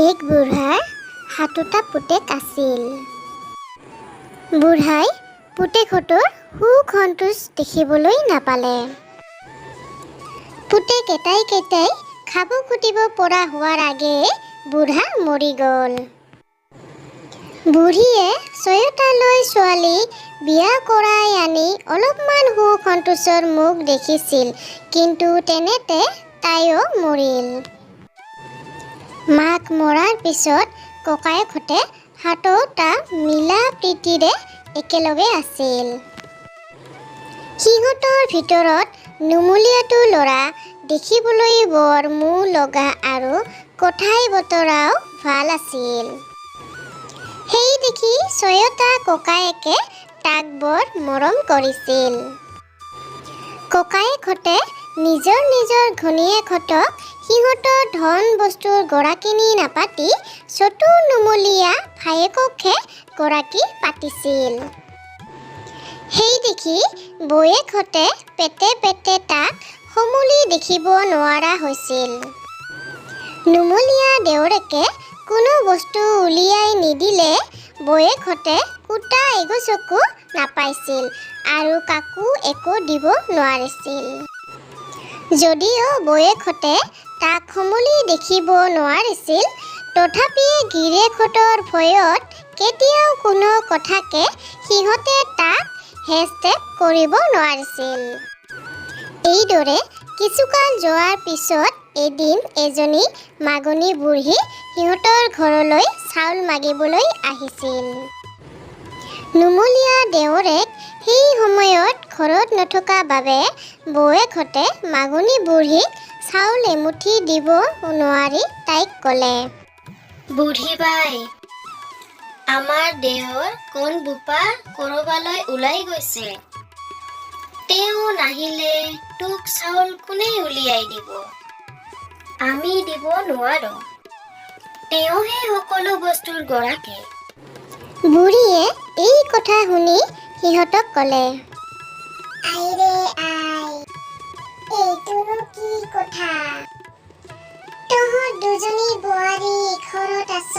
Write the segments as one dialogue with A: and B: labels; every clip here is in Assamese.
A: এক বুঢ়াৰ সাতোটা পুতেক আছিল। বুঢ়াই পুতেকহঁতৰ সুখ সন্তোষ দেখিবলৈ নাপালে। পুতেক এটাই কেইটাই খাব খুটিব পৰা হোৱাৰ আগেয়ে বুঢ়া মৰি গ'ল। বুঢ়ীয়ে ছয়োটালৈ ছোৱালী বিয়া কৰাই আনি অলপমান সুখ সন্তোষৰ মুখ দেখিছিল, কিন্তু তেনেতে তাইও মৰিল। মাক মৰাৰ পিছত ককায়েকহঁতে সাতোটা মিলা প্ৰীতিৰে একেলগে আছিল। সিহঁতৰ ভিতৰত নুমলীয়াটো ল'ৰা দেখিবলৈ বৰ মোহ লগা আৰু কথাই বতৰাও ভাল আছিল। সেই দেখি ছয়োটা ককায়েকে তাক বৰ মৰম কৰিছিল। ককায়েকহঁতে নিজৰ নিজৰ ঘনীয়েকহঁতক সিহঁতৰ ধন বস্তুৰ গৰাকীনি নাপাতি চতু নুমলীয়া ভায়েককহে গৰাকী পাতিছিল। সেই দেখি বৌয়েকহঁতে পেটে পেটে তাক সমূলি দেখিব নোৱাৰা হৈছিল। নুমলীয়া দেউৰেকে কোনো বস্তু উলিয়াই নিদিলে বৌয়েকহঁতে কুটা এগোচকো নাপাইছিল আৰু কাকো একো দিব নোৱাৰিছিল। যদিও বৌয়েকহঁতে তাক সমূলি দেখিব নোৱাৰিছিল। তথাপি গিৰিয়েকহঁতৰ ভয়ত কেতিয়াও কোনো কথাকে সিহঁতে তাক হেষ্টেপ কৰিব নোৱাৰিছিল। এইদৰে কিছুকাল যোৱাৰ পিছত এদিন এজনী মাগনী বুঢ়ী সিহঁতৰ ঘৰলৈ চাউল মাগিবলৈ আহিছিল। নুমলীয়া দেউৰেক সেই সময়ত ঘৰত নথকা বাবে বৌয়েকহঁতে মাগনী বুঢ়ীক চাউল এমুঠি দিব নোৱাৰি তাইক ক'লে।
B: বুঢ়ী বাই আমাৰ দেহৰ কোন বোপা কৰবালৈ ওলাই গৈছে? তেওঁ নাহিলে তোক চাউল কোনে উলিয়াই দিব? আমি দিব নোৱাৰো। তেওঁহে সকলো বস্তুৰ গৰাকী।
A: বুঢ়ীয়ে এই কথা শুনি সিহঁতক ক'লে। আইৰে এইটোনো কি তহঁত দুজনী বোৱাৰী ঘৰত আছ।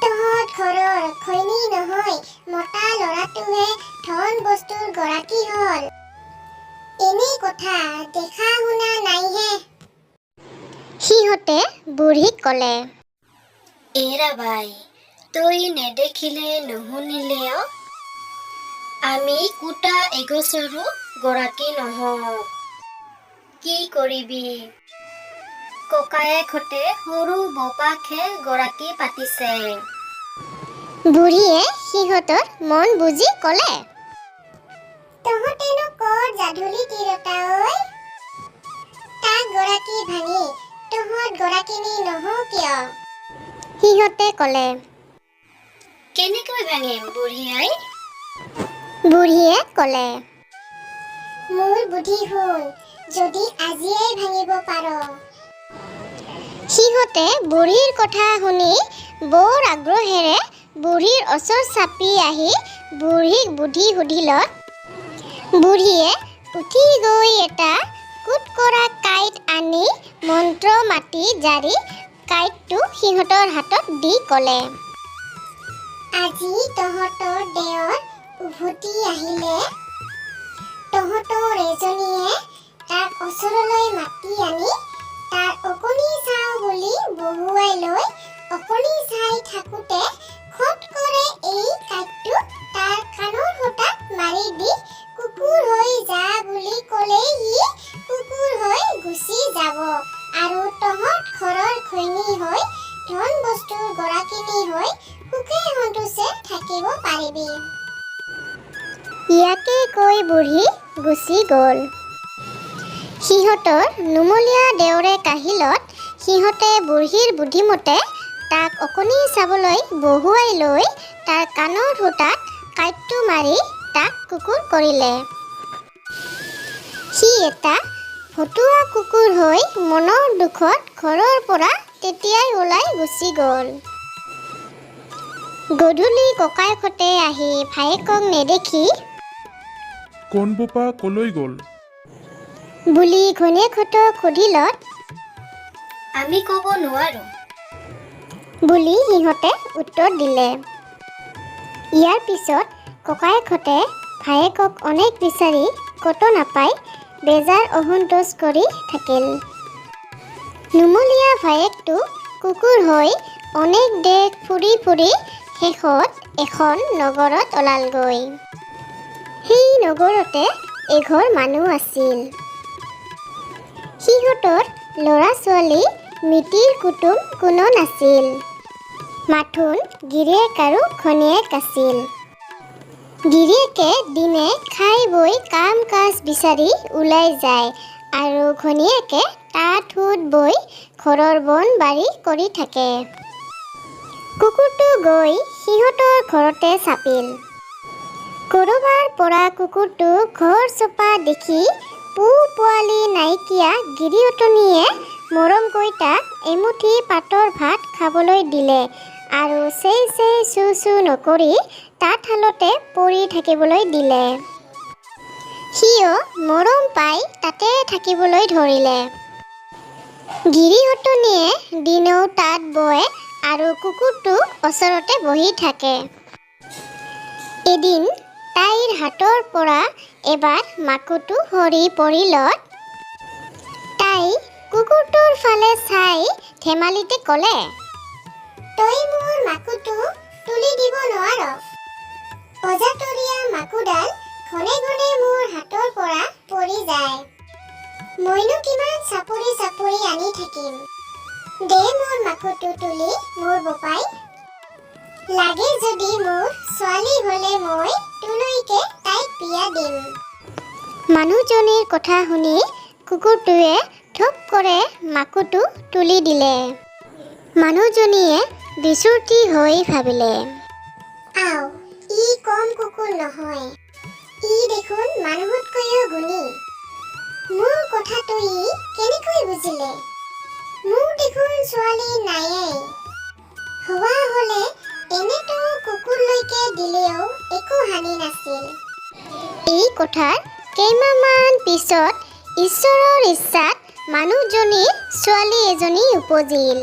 A: তহঁত ঘৰৰ খৈনী নহয়, মতা ল'ৰাটোহে ধন বস্তুৰ গৰাকী হ'ল। এনে কথা দেখা শুনা নাইহে। সিহঁতে বুঢ়ীক ক'লে,
B: এৰা বাই, তই নেদেখিলে নুশুনিলেও আমি কুটা এগছৰো গৰাকী নহওঁ। কি কৰিবি? ককায়েকহঁতে সৰু বপাকহে গৰাকী পাতিছে।
A: বুঢ়ীয়ে সিহঁতৰ মন বুজি ক'লে। তহঁতেনো কৰ যাধুলি তিৰতা ঐ? তাক গৰাকী ভাঙি তহঁত গৰাকীনি নহওঁ কিয়? সিহঁতে ক'লে।
B: কেনেকৈ ভাঙিম বুঢ়ী আই?
A: বুঢ়ীয়ে ক'লে। মোৰ বুদ্ধি শুন যদি আজিয়েই ভাঙিব পাৰ। সিহঁতে বুঢ়ীৰ কথা শুনি বৰ আগ্ৰহেৰে বুঢ়ীৰ ওচৰ চাপি আহি বুঢ়ীক বুদ্ধি সুধিলত বুঢ়ীয়ে উঠি গৈ এটা কুট কৰা কাঁইট আনি মন্ত্ৰ মাতি জাৰি কাঁইটটো সিহঁতৰ হাতত দি ক'লে। আজি তহঁতৰ দেওৰ উভতি আহিলে পাৰিবি। ইয়াকে কৈ বুঢ়ী গুচি গ'ল। সিহঁতৰ নুমলীয়া দেউৰে কাহিলত সিহঁতে বুঢ়ীৰ বুদ্ধিমতে তাক অকণি চাবলৈ বহুৱাই লৈ তাৰ কাণৰ সূতাত কাঁইটটো মাৰি তাক কুকুৰ কৰিলে। সি এটা ভতুৱা কুকুৰ হৈ মনৰ দুখত ঘৰৰ পৰা তেতিয়াই ওলাই গুচি গ'ল। গধূলি ককায়েকহঁতে আহি ভায়েকক নেদেখি
C: কোন বোপা কলৈ গ'ল?
A: বুলি ঘৈণীয়েকহঁতক সুধিলত
B: আমি ক'ব নোৱাৰো।
A: বুলি সিহঁতে উত্তৰ দিলে। ইয়াৰ পিছত ককায়েকহঁতে ভায়েকক অনেক বিচাৰি ক'তো নাপাই বেজাৰ অসন্তোষ কৰি থাকিল। নুমলীয়া ভায়েকটো কুকুৰ হৈ অনেক দেশ ফুৰি ফুৰি শেষত এখন নগৰত ওলালগৈ। সেই নগৰতে এঘৰ মানুহ আছিল। সিহঁতৰ ল'ৰা ছোৱালী মিতিৰ কুটুম কোনো নাছিল মাথোন গিৰিয়েক আৰু ঘনীয়েক আছিল। গিৰিয়েকে দিনে খাই বৈ কাম কাজ বিচাৰি ওলাই যায় আৰু ঘনীয়েকে তাঁত সূত বৈ ঘৰৰ বন বাৰী কৰি থাকে। কুকুৰটো গৈ সিহঁতৰ ঘৰতে চাপিল। ক'ৰবাৰ পৰা কুকুৰটো ঘৰ চপা দেখি পু পোৱালি নাইকিয়া গিৰিয়তনীয়ে মৰম কৰি তাক এমুঠি পাতৰ ভাত খাবলৈ দিলে আৰু চেই চেই চু চু নকৰি তাঁতশালতে পৰি থাকিবলৈ দিলে। সিও মৰম পাই তাতে থাকিবলৈ ধৰিলে। গিৰিহঁতনীয়ে দিনেও তাঁত বয় আৰু কুকুৰটো ওচৰতে বহি থাকে। এদিন তাইৰ হাতৰ পৰা এবাৰ মাকুটো সৰি পৰিলত। তাই কুকুৰটোৰ ফালে চাই ধেমালিতে ক'লে, তই মোৰ মাকুটো তুলি দিব নোৱাৰ। অজাতৰীয়া মাকুডাল ঘনে ঘনে মোৰ হাতৰ পৰা পৰি যায়। মইনো কিমান চাপৰি চাপৰি আনি থাকিম। দে মোৰ মাকুটো তুলি মোৰ বপাই। লাগে যদি মোৰ ছোৱালী হ'লে মই তাইক বিয়া দিম। মানুহজনীৰ কথা শুনি কুকুৰটোৱে থপ কৰে মাকুটো তুলি দিলে। মানুহজনীয়ে বিচুৰ্তি হৈ ভাবিলে। আও ই কম কুকুৰ নহয়। ই দেখোন মানুহতকৈও গুণী। মোৰ কথাটো ই কেনেকৈ বুজিলে? মোৰ দেখোন ছোৱালী নায়েই। হোৱা হ'লে এনেতো কুকুৰলৈকে দিলেও একো হানি নাছিল। এই কথাৰ কেইমাহমান পিছত ঈশ্বৰৰ ইচ্ছাত মানুহজনীৰ ছোৱালী এজনী উপজিল।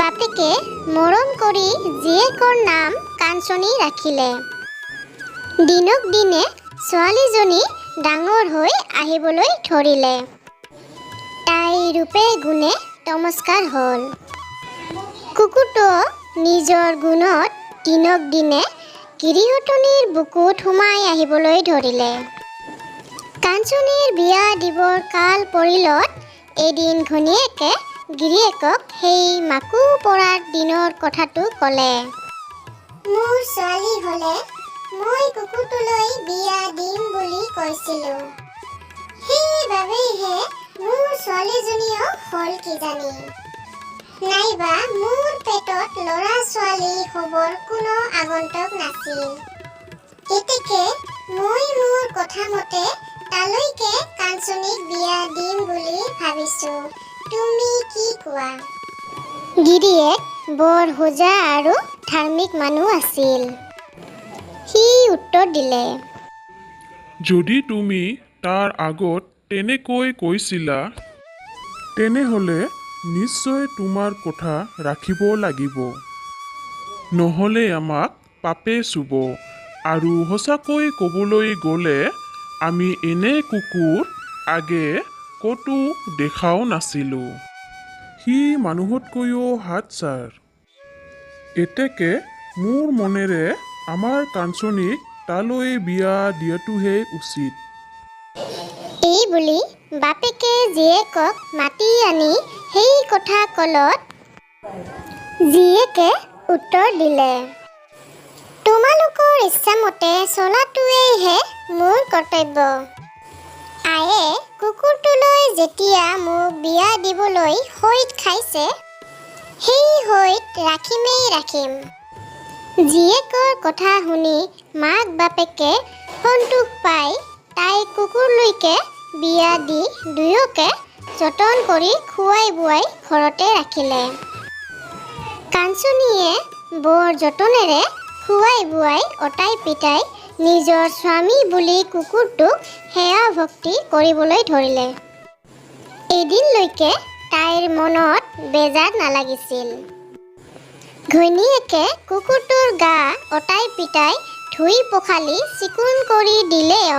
A: বাপেকে মৰম কৰি জীয়েকৰ নাম কাঞ্চনী ৰাখিলে। দিনক দিনে ছোৱালীজনী ডাঙৰ হৈ আহিবলৈ ধৰিলে। তাই ৰূপে গুণে নমস্কাৰ হ'ল। কুকুৰটো নিজৰ গুণত দিনক দিনে গিৰিহঁতনীৰ বুকুত সোমাই আহিবলৈ ধৰিলে। কাঞ্চনীৰ বিয়া দিবৰ কাল পৰিলত এদিন ঘনীয়েকে গিৰিয়েকক সেই মাকো পৰাৰ দিনৰ কথাটো ক'লে। মোৰ ছোৱালী হ'লে মই কুকুৰটোলৈ বিয়া দিম বুলি কৈছিলোঁ। মোৰ ছোৱালীজনীও হ'ল কিজানি। নাইবা মোৰ পেটত ল'ৰা ছোৱালী হ'বৰ কোনো আগন্তুক নাছিল। এতেকে মই মোৰ কথা মতে তালৈকে কাঞ্চনীক বিয়া দিম বুলি ভাবিছোঁ। তুমি কি কোৱা? গিৰিয়েক বৰ হোজা আৰু ধাৰ্মিক মানুহ আছিল। সি উত্তৰ দিলে,
C: যদি তুমি তাৰ আগত তেনেকৈ কৈছিলা? তেনেহ'লে নিশ্চয় তোমাৰ কথা ৰাখিব লাগিব। নহ'লে আমাক পাপে চুব। আৰু সঁচাকৈ ক'বলৈ গ'লে আমি এনে কুকুৰ আগে ক'তো দেখাও নাছিলোঁ। সি মানুহতকৈও হাত ছাৰ এতেকে মোৰ মনেৰে আমাৰ কাঞ্চনীক তালৈ বিয়া দিয়াটোহে উচিত।
A: এই বুলি বাপেকে জীয়েকক মাতি আনি সেই কথা কলত জীয়েকে উত্তৰ দিলে তোমালোকৰ ইচ্ছামতে চলাটোৱেইহে মোৰ কৰ্তব্য। আয়ে কুকুৰটোলৈ যেতিয়া মোক বিয়া দিবলৈ হৈত খাইছে সেই হৈত ৰাখিমেই ৰাখিম। জীয়েকৰ কথা শুনি মাক বাপেকে সন্তোষ পাই তাইক কুকুৰলৈকে বিয়া দি দুয়োকে যতন কৰি খুৱাই বোৱাই ঘৰতে ৰাখিলে। কাঞ্চনীয়ে বৰ যতনেৰে খুৱাই বোৱাই অতাই পিতাই নিজৰ স্বামী বুলি কুকুৰটোক সেৱা ভক্তি কৰিবলৈ ধৰিলে। এদিনলৈকে তাইৰ মনত বেজাৰ নালাগিছিল। ঘৈণীয়েকে কুকুৰটোৰ গা অতাই পিতাই ধুই পখালি চিকুণ কৰি দিলেও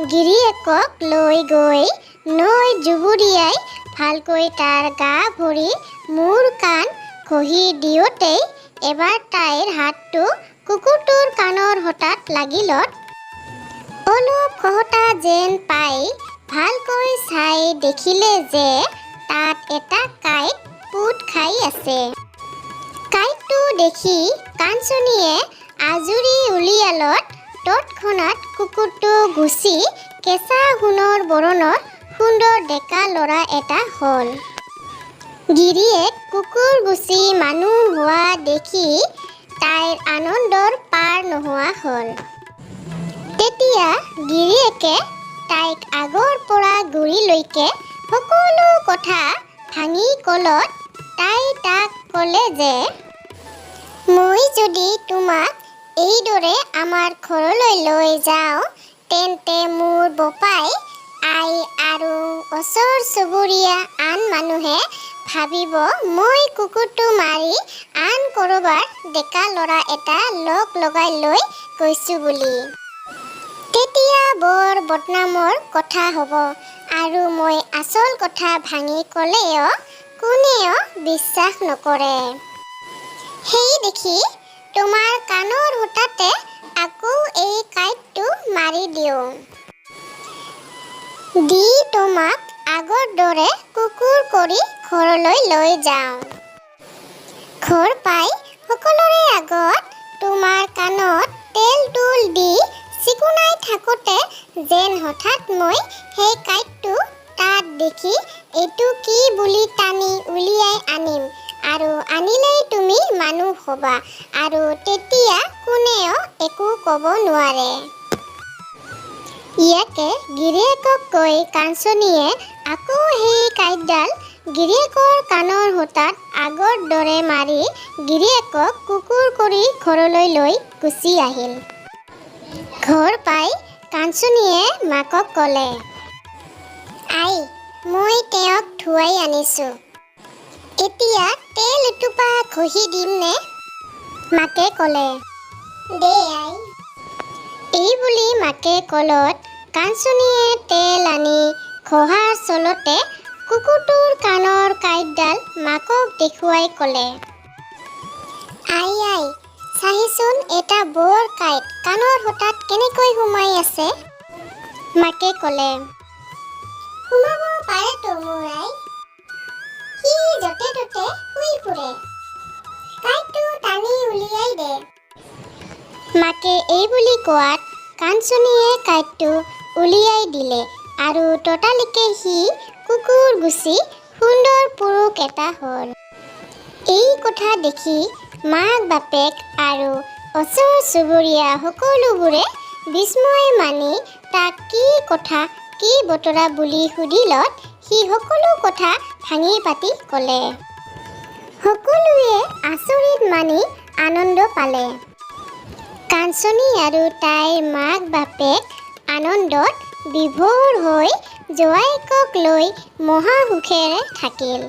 A: গিৰিয়েকক লৈ গৈ নৈ জুবুৰিয়াই ভালকৈ তাৰ গা ভৰি মূৰ কাণ ঘঁহি দিওঁতেই এবাৰ তাইৰ হাতটো কুকুৰটোৰ কাণৰ হঠাৎ লাগিলত। অলপ খহটা যেন পাই ভালকৈ চাই দেখিলে যে তাত এটা কাঁইট পোত খাই আছে। কাঁইটটো দেখি কাঞ্চনীয়ে আজুৰি উলিয়ালত তৎক্ষণাত কুকুৰটো গুচি কেঁচা সোণৰ বৰণৰ সুন্দৰ ডেকা ল'ৰা এটা হ'ল। গিৰিয়েক কুকুৰ গুচি মানুহ হোৱা দেখি তাইৰ আনন্দৰ পাৰ নোহোৱা হ'ল। তেতিয়া গিৰিয়েকে তাইক আগৰ পৰা গুৰিলৈকে সকলো কথা ভাঙি কলত তাই তাক ক'লে যে মই যদি তোমাক এইদৰে আমাৰ ঘৰলৈ লৈ যাওঁ। তেন্তে মোৰ বপাই, আই আৰু ওচৰ চুবুৰীয়া আন মানুহে ভাবিব, মই কুকুৰটো মাৰি আন ক'ৰবাৰ ডেকা ল'ৰা এটা লগ লগাই লৈ গৈছোঁ বুলি। তেতিয়া বৰ বদনামৰ কথা হ'ব আৰু মই আচল কথা ভাঙি ক'লেও কোনেও বিশ্বাস নকৰে। সেই দেখি তোমাৰ কাণৰ সূতাতে আকৌ এই কাঁইটটো মাৰি দিওঁ। দি তোমাক আগৰ দৰে কুকুৰ কৰি ঘৰলৈ লৈ যাওঁ। ঘৰ পাই সকলোৰে আগত তোমাৰ কাণত তেল তুল দি চিকুণাই থাকোঁতে যেন হঠাৎ মই সেই কাঁইটটো তাত দেখি এইটো কি বুলি টানি উলিয়াই আনিম। আৰু আনিলেই তুমি মানুহ হ'বা। আৰু তেতিয়া কোনেও একো ক'ব নোৱাৰে। ইয়াকে গিৰিয়েকক কৈ কাঞ্চনীয়ে আকৌ সেই কাঁইটডাল গিৰিয়েকৰ কাণৰ সূতাত আগৰ দৰে মাৰি গিৰিয়েকক কুকুৰ কৰি ঘৰলৈ লৈ গুচি আহিল। ঘৰ পাই কাঞ্চনীয়ে মাকক ক'লে আই মই তেওঁক ধুৱাই আনিছোঁ। এতিয়া এটোপা ঘঁহি দিমনে মাকে ক'লে দে আই। এই বুলি মাকে কলত কাঞ্চনীয়ে তেল আনি ঘঁহাৰ চলতে কুকুৰটোৰ কাণৰ কাঁইটডাল মাকক দেখুৱাই ক'লে আই আই চাহিচোন এটা বৰ কাঁইট কাণৰ সূতাত কেনেকৈ সোমাই আছে? মাকে ক'লে সোমাব পাৰেতো মোৰ আই। মাকে এই বুলি কোৱাত কাঞ্চনীয়ে কাঁইটটো উলিয়াই দিলে আৰু ততালিকে সি কুকুৰ গুচি সুন্দৰ পুৰুষ এটা হ'ল। এই কথা দেখি মাক বাপেক আৰু ওচৰ চুবুৰীয়া সকলোবোৰে বিস্ময় মানি তাক কি কথা কি বতৰা বুলি সুধিলত সি সকলো কথা ভাঙি পাতি ক'লে। সকলোৱে আচৰিত মানি আনন্দ পালে। কাঞ্চনী আৰু তাইৰ মাক বাপেক আনন্দত বিভোৰ হৈ জোৱাইকক লৈ মহাসুখেৰে থাকিল।